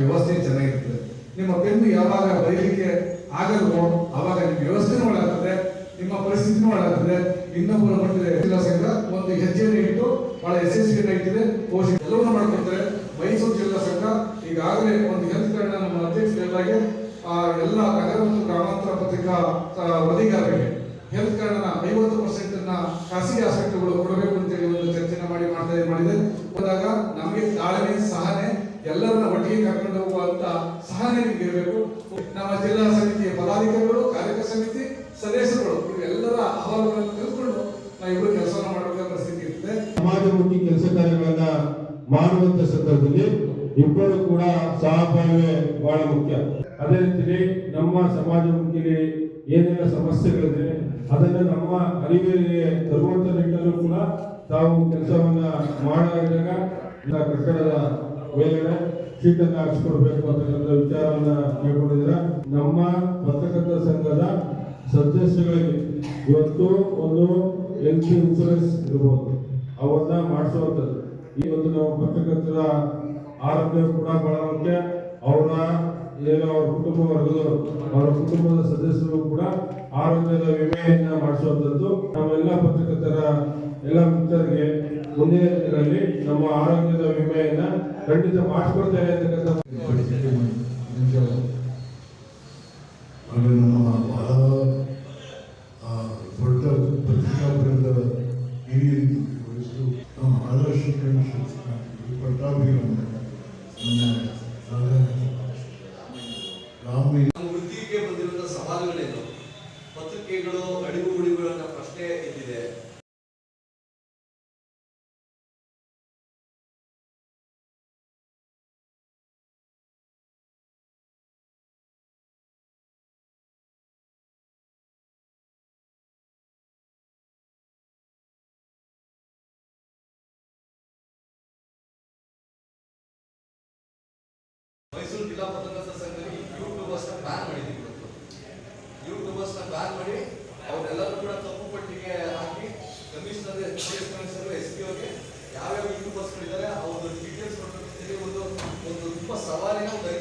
ವ್ಯವಸ್ಥೆ ಚೆನ್ನಾಗಿರ್ತದೆ ನಿಮ್ಮ ಬೆನ್ನು ಯಾವಾಗ ಬರೀಲಿಕ್ಕೆ ಆಗಲ್ವೋ ಅವಾಗ ನಿಮ್ಮ ವ್ಯವಸ್ಥೆನೂ ಒಳಗಾಗ್ತದೆ, ನಿಮ್ಮ ಪರಿಸ್ಥಿತಿನೂ ಒಳಗಾಗ್ತದೆ. ಇನ್ನೊಬ್ಬರ ಮಟ್ಟಿದೆ ಸಹಿತ ಒಂದು ಹೆಜ್ಜೆಯನ್ನು ಇಟ್ಟು ಬಹಳ ಯಶಸ್ವಿ ಆಗ್ತದೆ ಪೋಷಕ ಎಲ್ಲವನ್ನೂ ಮಾಡ್ಕೊತಾರೆ ಮೈಸೂರು ಜಿಲ್ಲಾ ಸಂಘ ಈಗಾಗಲೇ ಒಂದು ಹೆಲ್ತ್ ಕಾರ್ಡ್ ನಮ್ಮ ಅಧ್ಯಕ್ಷರಿಗೆ ಎಲ್ಲ ನಗರ ಮತ್ತು ಗ್ರಾಮಾಂತರ ಪತ್ರಿಕಾ ವರದಿಗಾರರಿಗೆ ಹೆಲ್ತ್ ಕಾರ್ಡ್ನ ಐವತ್ತು ಪರ್ಸೆಂಟ್ ಖಾಸಗಿ ಆಸ್ಪತ್ರೆಗಳು ಕೊಡಬೇಕು. ಒಟ್ಟಿಗೆ ಕರ್ಕೊಂಡು ಹೋಗುವಂತ ಸಹನೆ ನಿಮ್ಗೆ ಇರಬೇಕು ನಮ್ಮ ಜಿಲ್ಲಾ ಸಮಿತಿಯ ಪದಾಧಿಕಾರಿಗಳು, ಕಾರ್ಯಕ ಸಮಿತಿ ಸದಸ್ಯರುಗಳು ಇವೆಲ್ಲರ ಅಹವಾಲುಗಳನ್ನು ತಿಳ್ಕೊಂಡು ನಾವು ಇವರು ಕೆಲಸ ಮಾಡಬೇಕಾದ ಪರಿಸ್ಥಿತಿ ಇರ್ತದೆ. ಸಮಾಜಮುಖಿ ಕೆಲಸ ಕಾರ್ಯಗಳನ್ನ ಮಾಡುವಂತ ಸಂದರ್ಭದಲ್ಲಿ ಇಬ್ಬರು ಕೂಡ ಸಹಭಾಗಿ ಬಹಳ ಮುಖ್ಯ. ಅದೇ ರೀತಿ ನಮ್ಮ ಸಮಾಜಮುಖಿಲಿ ಏನೆಲ್ಲ ಸಮಸ್ಯೆಗಳಿದೆ, ಅದನ್ನು ನಮ್ಮ ಅರಿವಿಗೆ ತರುವಂತ ನಿಟ್ಟಲ್ಲೂ ಕೂಡ ತಾವು ಕೆಲಸವನ್ನ ಮಾಡಿದಾಗ ಕಟ್ಟಡದ ಮೇಲ್ಗಡೆ ಸೀಟನ್ನು ಹಾಕ್ಸ್ಕೊಡ್ಬೇಕು ಅಂತಕ್ಕಂಥ ವಿಚಾರವನ್ನ ಹೇಳ್ಕೊಂಡಿದ್ರೆ ನಮ್ಮ ಪತ್ರಕರ್ತ ಸಂಘದ ಸದಸ್ಯಗಳಿಗೆ ಇವತ್ತು ಒಂದು ಹೆಲ್ತ್ ಇನ್ಸೂರೆನ್ಸ್ ಇರಬಹುದು ಅವನ್ನ ಮಾಡಿಸುವಂಥದ್ದು. ಇವತ್ತು ನಾವು ಪತ್ರಕರ್ತರ ಆರೋಗ್ಯ ಕೂಡ ಬಹಳ ಮುಖ್ಯ ಅವರ ಏನು ಅವ್ರ ಕುಟುಂಬ ವರ್ಗದವರು, ಅವರ ಕುಟುಂಬದ ಸದಸ್ಯರು ಕೂಡ ಆರೋಗ್ಯದ ವಿಮೆಯನ್ನ ಮಾಡಿಸುವಂಥದ್ದು. ನಾವೆಲ್ಲ ಪತ್ರಕರ್ತರ ಎಲ್ಲ ಮಿತ್ರರಿಗೆ ಮುಂದಿನ ದಿನಗಳಲ್ಲಿ ನಮ್ಮ ಆರೋಗ್ಯದ ವಿಮೆಯನ್ನ ಖಂಡಿತ ಮಾಡಿಸ್ಕೊಡ್ತೇವೆ ಅಂತಕ್ಕಂಥ ನಮ್ಮ ಬಹಳ ದೊಡ್ಡ ಪತ್ರಿಕಾವೃಂದ ಹಿರಿಯ ನಮ್ಮ ಆದರ್ಶ ಪಟ್ಟಾಭಿ ನಮ್ಮ ರಾಮಿ ನಮ್ಮ ವೃತ್ತಿಗೆ ಬಂದಿರುವಂತಹ ಸವಾಲುಗಳೇನು ಪತ್ರಿಕೆಗಳು ಅಡಿಗು ಉಳಿವುಗಳ ಪ್ರಶ್ನೆ ಇದ್ದಿದೆ ಜಿಲ್ಲಾ ಪತಂಗ ಸಂಘದಲ್ಲಿ ಯೂಟ್ಯೂಬರ್ಸ್ನ ಬ್ಯಾನ್ ಮಾಡಿದ್ದೀವಿ ಇವತ್ತು. ನ ಬ್ಯಾನ್ ಮಾಡಿ ಅವರೆಲ್ಲರೂ ಕೂಡ ತಪ್ಪು ಪಟ್ಟಿಗೆ ಹಾಕಿ commissioner chief commissioner S P ಅವ್ರಿಗೆ ಯಾವ್ಯಾವ ಯೂಟ್ಯೂಬರ್ಸ್ಗಳಿದ್ದಾರೆ ಅವ್ರ ಡೀಟೇಲ್ಸ್ ಕೊಟ್ಟಿದ್ದೀವಿ ಒಂದು ಒಂದು ತುಂಬಾ ಸವಾಲಿನ ಒಂದು